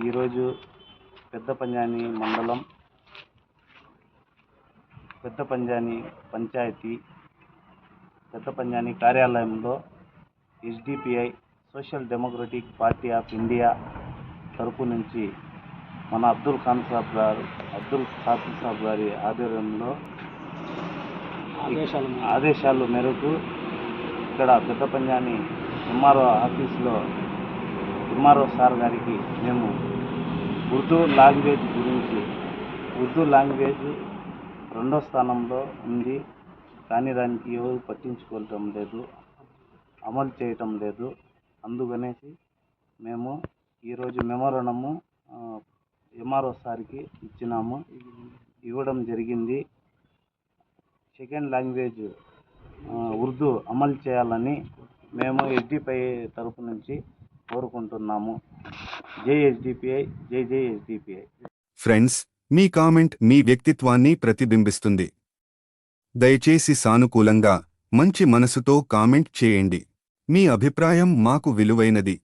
ఈరోజు పెద్ద పంజాని మండలం పెద్ద పంజాని పంచాయతీ పెద్ద పంజాని కార్యాలయంలో SDPI Social Democratic Party of India తరపు నుంచి మన అబ్దుల్ ఖాన్ సాబ్ గారు అబ్దుల్ ఖాన్ సాబ్ గారి ఆధ్వర్యంలో. ఆదేశాల మేరకు ఇక్కడ పెద్ద పంజాని ఎంఆర్ఓ ఆఫీస్లో ఎంఆర్ఓ సార్ గారికి మేము ఉర్దూ లాంగ్వేజ్ గురించి ఉర్దూ లాంగ్వేజ్ రెండో స్థానంలో ఉంది కానీ దానికి ఎవరు పట్టించుకోవటం లేదు అమలు చేయటం లేదు. అందుకనేసి మేము ఈరోజు మెమోరణము ఎంఆర్ఓ సార్కి ఇచ్చినాము. ఇవ్వడం జరిగింది. సెకండ్ లాంగ్వేజ్ ఉర్దూ అమలు చేయాలని మేము ఎస్డిపిఐ తరపు నుంచి కోరుకుంటున్నాము. జై ఎస్డిపిఐ జై జై ఎస్డిపిఐ ఫ్రెండ్స్ మీ కామెంట్ మీ వ్యక్తిత్వాన్ని ప్రతిబింబిస్తుంది. దయచేసి సానుకూలంగా మంచి మనసుతో కామెంట్ చేయండి. మీ అభిప్రాయం మాకు విలువైనది.